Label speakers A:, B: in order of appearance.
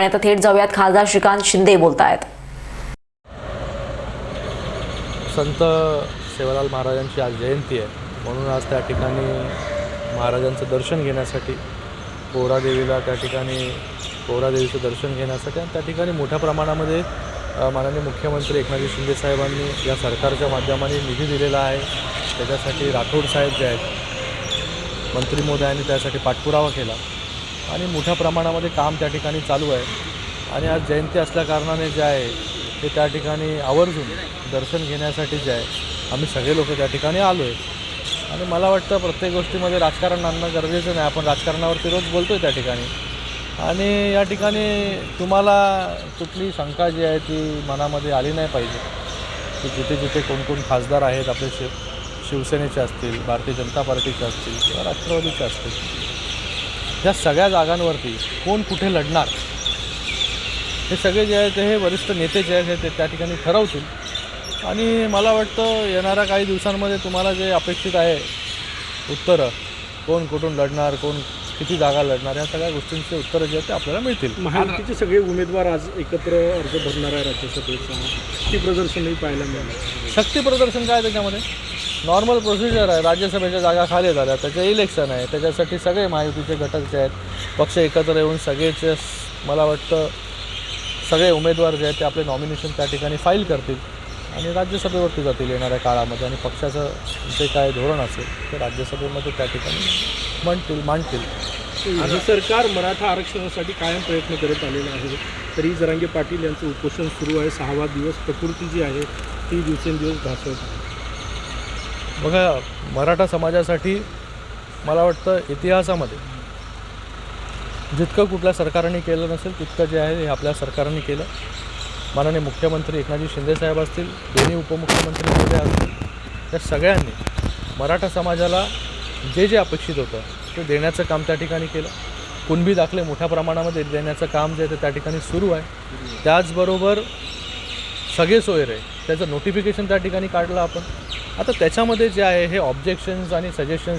A: आणि आता थेट जाऊयात खासदार श्रीकांत शिंदे बोलत आहेत
B: संत सेवालाल महाराजांची आज जयंती आहे. म्हणून आज त्या ठिकाणी महाराजांचं दर्शन घेण्यासाठी पोहरादेवीला त्या ठिकाणी पोहरादेवीचं दर्शन घेण्यासाठी आणि त्या ठिकाणी मोठ्या प्रमाणामध्ये माननीय मुख्यमंत्री एकनाथ शिंदे साहेबांनी या सरकारच्या माध्यमाने निधी दिलेला आहे. त्याच्यासाठी राठोड साहेब जे आहेत मंत्री मोदयांनी त्यासाठी पाठपुरावा केला. आणि मोठ्या प्रमाणामध्ये काम त्या ठिकाणी चालू आहे. आणि आज जयंती असल्याकारणाने जे आहे ते त्या ठिकाणी आवर्जून दर्शन घेण्यासाठी जे आहे आम्ही सगळे लोक त्या ठिकाणी आलो आहे. आणि मला वाटतं प्रत्येक गोष्टीमध्ये राजकारण आणणं गरजेचं नाही. आपण राजकारणावरती रोज बोलतो आहे त्या ठिकाणी. आणि या ठिकाणी तुम्हाला कुठली शंका जी आहे ती मनामध्ये आली नाही पाहिजे. की जिथे जिथे कोण कोण खासदार आहेत आपले शिव शिवसेनेचे असतील भारतीय जनता पार्टीचे असतील किंवा राष्ट्रवादीचे असतील. या सगळ्या जागांवरती कोण कुठे लढणार? हे सगळे जे आहेत ते हे वरिष्ठ नेते जे आहेत ते त्या ठिकाणी ठरवतील. आणि मला वाटतं येणाऱ्या काही दिवसांमध्ये तुम्हाला जे अपेक्षित आहे उत्तरं कोण कुठून लढणार कोण किती जागा लढणार या सगळ्या गोष्टींचे उत्तरं जे आहेत ते आपल्याला मिळतील.
C: महायुतीचे सगळे उमेदवार आज एकत्र अर्ज भरणार आहे राज्यसभेचा. ती प्रदर्शनही पाहायला मिळालं
B: शक्ती प्रदर्शन काय त्याच्यामध्ये? नॉर्मल प्रोसिजर आहे. राज्यसभेच्या जागा खाली झाल्या. त्याचं इलेक्शन आहे. त्याच्यासाठी सगळे महायुतीचे घटक जे आहेत पक्ष एकत्र येऊन सगळेचे मला वाटतं सगळे उमेदवार जे आहेत ते आपले नॉमिनेशन त्या ठिकाणी फाईल करतील आणि राज्यसभेवरती जातील येणाऱ्या काळामध्ये. आणि पक्षाचं जे काय धोरण असेल ते राज्यसभेमध्ये त्या ठिकाणी म्हणतील मांडतील.
C: आणि सरकार मराठा आरक्षणासाठी कायम प्रयत्न करत आलेला आहे. तरी जरांगे पाटील यांचं उपोषण सुरू आहे. सहावा दिवस प्रकृती जी आहे ती दिवसेंदिवस ढासळत आहे.
B: बघा मराठा समाजासाठी मला वाटतं इतिहासामध्ये जितकं कुठल्या सरकारने केलं नसेल तितकं जे आहे हे आपल्या सरकारने केलं. माननीय मुख्यमंत्री एकनाथजी शिंदेसाहेब असतील दोन्ही उपमुख्यमंत्री महोदय असतील त्या सगळ्यांनी मराठा समाजाला जे जे अपेक्षित होतं ते देण्याचं काम त्या ठिकाणी केलं. कुणबी दाखले मोठ्या प्रमाणामध्ये देण्याचं काम जे आहे ते त्या ठिकाणी सुरू आहे. त्याचबरोबर सगळे सोयरे त्याचं नोटिफिकेशन त्या ठिकाणी काढलं आपण. आता त्याच्यामध्ये जे आहे हे ऑब्जेक्शन्स आणि सजेशन्स जे